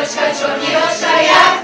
Yoshka, Chon, Yoshka, Yak.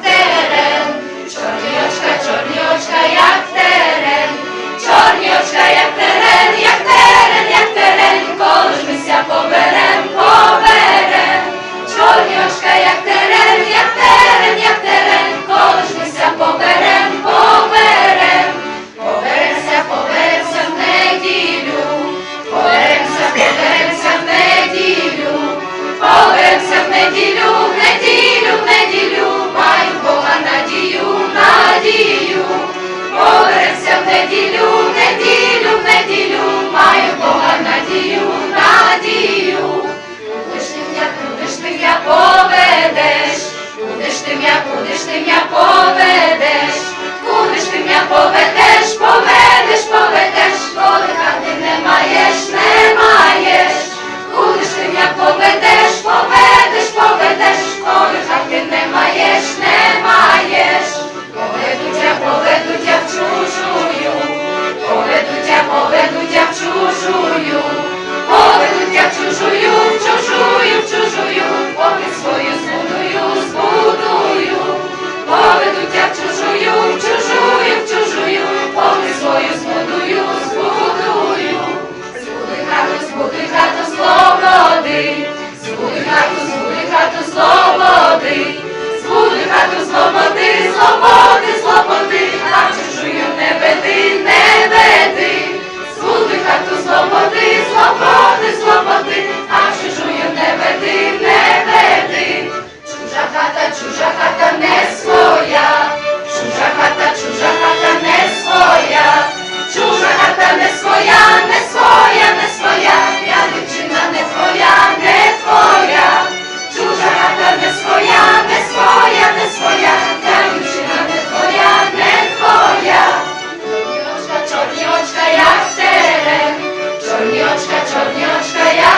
Κούνες μια πόβεντες, κούνες μια πόβεντες, πόβεντες, πόβεντες, πόβεντες, πόβεντες, πόβεντες, πόβεντες, πόβεντες, πόβεντες, πόβεντες, πόβεντες, Чорнячка, чорнячка, я.